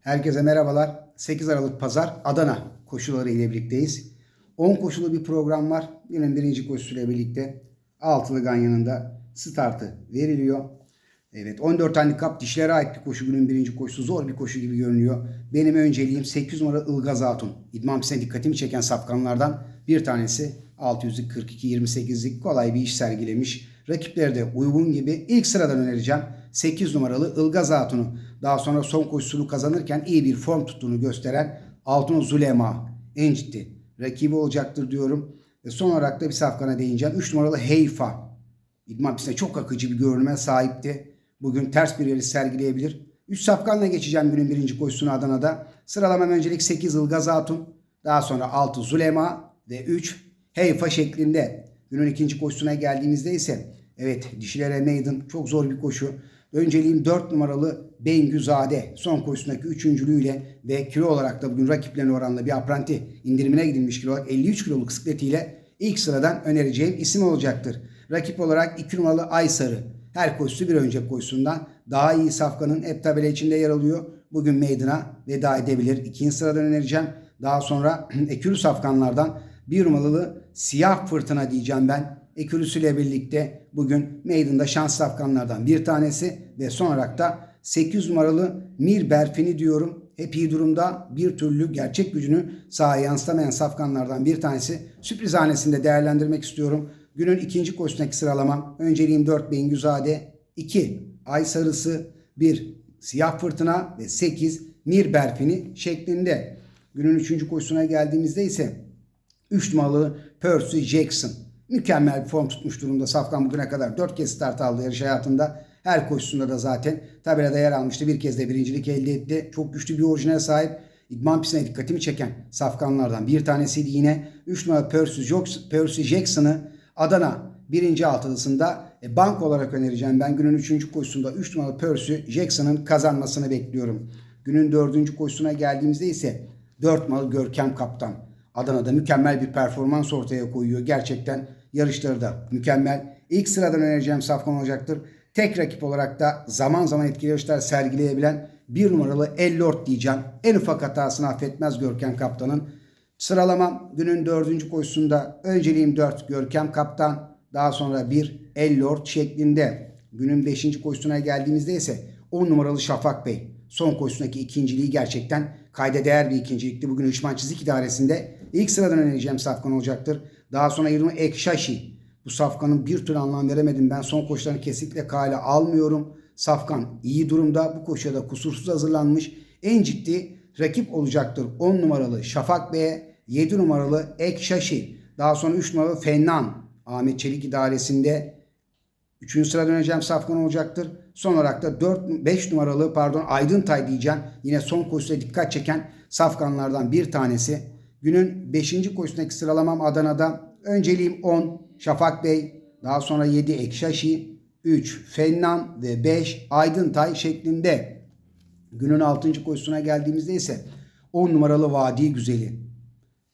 Herkese merhabalar. 8 Aralık Pazar Adana koşuları ile birlikteyiz. 10 koşulu bir program var. Günün birinci koşusuyla birlikte altılı ganyanında startı veriliyor. Evet 14 handikap dişlere ait bir koşu günün birinci koşusu zor bir koşu gibi görünüyor. Benim önceliğim 8 numara Ilgaz Hatun. İdman pistine dikkatimi çeken safkanlardan bir tanesi 600'lük 42-28'lik kolay bir iş sergilemiş. Rakipleri de uygun gibi ilk sıradan önereceğim. 8 numaralı Ilgaz Hatun'u daha sonra son koşusunu kazanırken iyi bir form tuttuğunu gösteren Altın Zulema en ciddi rakibi olacaktır diyorum. Ve son olarak da bir safkana değineceğim. 3 numaralı Heyfa. İdman pistine çok akıcı bir görünüme sahipti. Bugün ters bir yarış sergileyebilir. 3 safkanla geçeceğim günün birinci koşusunu Adana'da. Sıralamam öncelik 8 Ilgaz Hatun. Daha sonra 6 Zulema ve 3 Heyfa şeklinde. Günün ikinci koşusuna geldiğimizde ise evet dişilere meydan çok zor bir koşu. Önceliğim 4 numaralı Bengüzade son koşusundaki üçüncülüğüyle ve kilo olarak da bugün rakiplerine oranla bir apranti indirimine gidilmiş kilo olarak 53 kiloluk sikletiyle ilk sıradan önereceğim isim olacaktır. Rakip olarak 2 numaralı Aysarı her koşusu bir önceki koşusundan daha iyi safkanın hep tabela içinde yer alıyor. Bugün meydana veda edebilir. İkinci sıradan önereceğim. Daha sonra ekürü safkanlardan bir numaralı siyah fırtına diyeceğim ben. Ekürüsüyle birlikte bugün meydanda şans safkanlardan bir tanesi ve son olarak da 8 numaralı Mir Berfin'i diyorum. Hep iyi durumda bir türlü gerçek gücünü sahaya yansıtamayan safkanlardan bir tanesi. Sürpriz hanesinde değerlendirmek istiyorum. Günün ikinci koşusundaki sıralamam. Önceliğim 4 Bengüzade, 2 Ay Sarısı, 1 Siyah Fırtına ve 8 Mir Berfin'i şeklinde. Günün üçüncü koşusuna geldiğimizde ise 3 numaralı Percy Jackson. Mükemmel bir form tutmuş durumda. Safkan bugüne kadar 4 kez start aldı yarış hayatında. Her koşusunda da zaten tabelada yer almıştı. Bir kez de birincilik elde etti. Çok güçlü bir orijinal sahip. İdman pistine dikkatimi çeken safkanlardan bir tanesiydi yine. 3 numara Percy Jackson- Percy Jackson'ı Adana birinci altılısında e, bank olarak önereceğim. Ben günün üçüncü koşusunda 3 numaralı Percy Jackson'ın kazanmasını bekliyorum. Günün dördüncü koşusuna geldiğimizde ise 4 numaralı Görkem Kaptan. Adana'da mükemmel bir performans ortaya koyuyor. Gerçekten yarışları da mükemmel. İlk sıradan önereceğim safkan olacaktır. Tek rakip olarak da zaman zaman etkili yarışlar sergileyebilen bir numaralı Ellort diyeceğim. En ufak hatasını affetmez Görkem Kaptan'ın. Sıralamam günün dördüncü koşusunda önceliğim 4 Görkem Kaptan. Daha sonra 1 Ellort şeklinde. Günün beşinci koşusuna geldiğimizde ise 10 numaralı Şafak Bey. Son koşusundaki ikinciliği gerçekten kayda değer bir ikincilikti. Bugün Hışman Çizik İdaresi'nde ilk sıradan önereceğim safkan olacaktır. Daha sonra 20 Ekşaşi. Bu safkanın bir türlü anlam veremedim. Ben son koşularını kesinlikle kale almıyorum. Safkan iyi durumda. Bu koşuya da kusursuz hazırlanmış. En ciddi rakip olacaktır. 10 numaralı Şafak Bey'e 7 numaralı Ekşaşi. Daha sonra 3 numaralı Fennan. Ahmet Çelik idaresinde Üçüncü sırada döneceğim safkan olacaktır. Son olarak da 4 5 numaralı pardon Aydıntay diyeceğim. Yine son koşuda dikkat çeken safkanlardan bir tanesi. Günün 5. koşusundaki sıralamam Adana'da. Önceliğim 10 Şafak Bey, daha sonra 7 Ekşaşi, 3 Fennan ve 5 Aydıntay şeklinde. Günün 6. koşusuna geldiğimizde ise 10 numaralı Vadi Güzeli.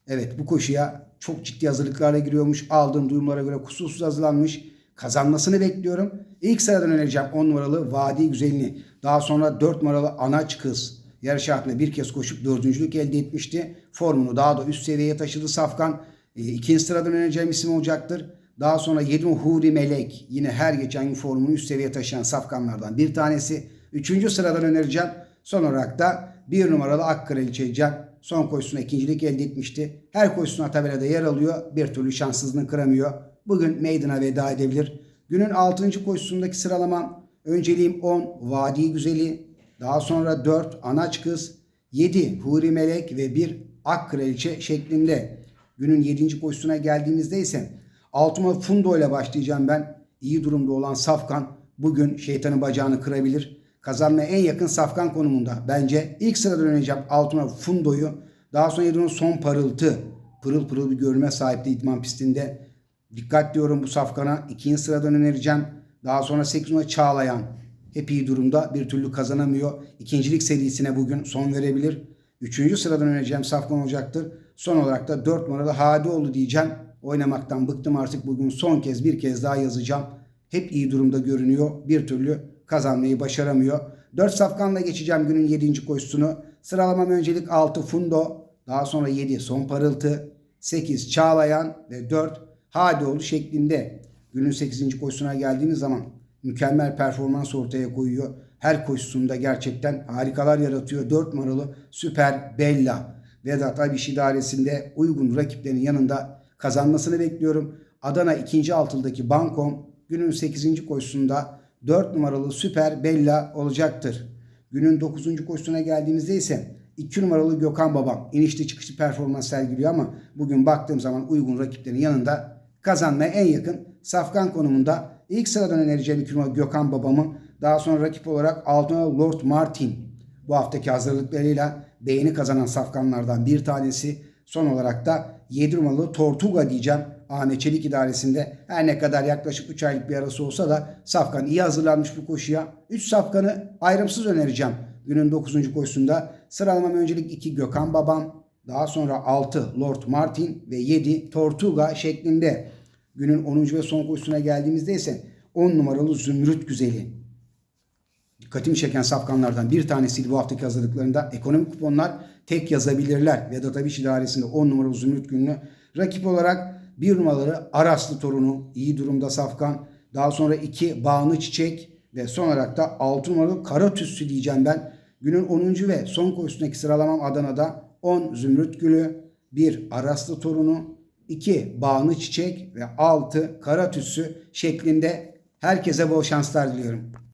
Evet bu koşuya çok ciddi hazırlıklarla giriyormuş. Aldığım duyumlara göre kusursuz hazırlanmış. Kazanmasını bekliyorum. İlk sıradan önereceğim 10 numaralı Vadi Güzelini. Daha sonra 4 numaralı Anaç Kız. Yarış hayatında bir kez koşup dördüncülük elde etmişti. Formunu daha da üst seviyeye taşıdı Safkan. E, ikinci sıradan önereceğim isim olacaktır. Daha sonra 7 Huri Melek. Yine her geçen gün formunu üst seviyeye taşıyan Safkanlardan bir tanesi. Üçüncü sıradan önereceğim. Son olarak da bir numaralı Ak Kraliçe Can. Son koşusuna ikincilik elde etmişti. Her koşusuna tabelada yer alıyor. Bir türlü şanssızlığını kıramıyor. Bugün meydana veda edebilir. Günün 6. koşusundaki sıralamam önceliğim 10 Vadi Güzeli, daha sonra 4 Anaç Kız, 7 Huri Melek ve 1 Ak Kraliçe şeklinde. Günün 7. koşusuna geldiğimizde ise altıma Fundo ile başlayacağım ben. İyi durumda olan Safkan bugün şeytanın bacağını kırabilir. Kazanmaya en yakın Safkan konumunda. Bence ilk sırada oynayacağım altıma Fundo'yu. Daha sonra Yedon'un son parıltı. Pırıl pırıl bir görünme sahipti idman pistinde. Dikkat diyorum bu safkana. İkinci sıradan önereceğim. Daha sonra 8 numara Çağlayan. Hep iyi durumda. Bir türlü kazanamıyor. İkincilik serisine bugün son verebilir. Üçüncü sıradan önereceğim safkan olacaktır. Son olarak da 4 numaralı Hadioğlu diyeceğim. Oynamaktan bıktım artık bugün son kez bir kez daha yazacağım. Hep iyi durumda görünüyor. Bir türlü kazanmayı başaramıyor. 4 safkanla geçeceğim günün 7. koşusunu. Sıralamam öncelik 6 Fundo, daha sonra 7 Son Parıltı, 8 Çağlayan ve 4 Hadioğlu şeklinde. Günün 8. koşusuna geldiğimiz zaman mükemmel performans ortaya koyuyor. Her koşusunda gerçekten harikalar yaratıyor. 4 numaralı Süper Bella. Vedat Abiş idaresinde uygun rakiplerin yanında kazanmasını bekliyorum. Adana 2. altıldaki Bankom günün 8. koşusunda 4 numaralı Süper Bella olacaktır. Günün 9. koşusuna geldiğimizde ise 2 numaralı Gökhan Babam inişli çıkışlı performans sergiliyor ama bugün baktığım zaman uygun rakiplerin yanında kazanmaya en yakın safkan konumunda ilk sıradan önereceğim 2 numaralı Gökhan Babam'ı daha sonra rakip olarak 6 numaralı Lord Martin bu haftaki hazırlıklarıyla beğeni kazanan safkanlardan bir tanesi. Son olarak da 7 numaralı Tortuga diyeceğim. Ahmet Çelik idaresinde her ne kadar yaklaşık 3 aylık bir arası olsa da Safkan iyi hazırlanmış bu koşuya. 3 Safkan'ı ayrımsız önereceğim. Günün 9. koşusunda sıralamam öncelik 2 Gökhan Babam, daha sonra 6 Lord Martin ve 7 Tortuga şeklinde. Günün 10. ve son koşusuna geldiğimizde ise 10 numaralı Zümrüt Güzeli dikkatimi çeken safkanlardan bir tanesiydi bu haftaki hazırlıklarında. Ekonomik kuponlar tek yazabilirler. Vedat Abiş idaresinde 10 numaralı Zümrüt Günlü. Rakip olarak 1 numaraları Araslı torunu iyi durumda safkan. Daha sonra 2 Bağını Çiçek ve son olarak da 6 numaralı Kara Tüssü diyeceğim ben. Günün 10. ve son koşusundaki sıralamam Adana'da 10 Zümrüt Gülü, 1 Araslı torunu, 2 Bağını Çiçek ve 6 Kara Tüssü şeklinde herkese bol şanslar diliyorum.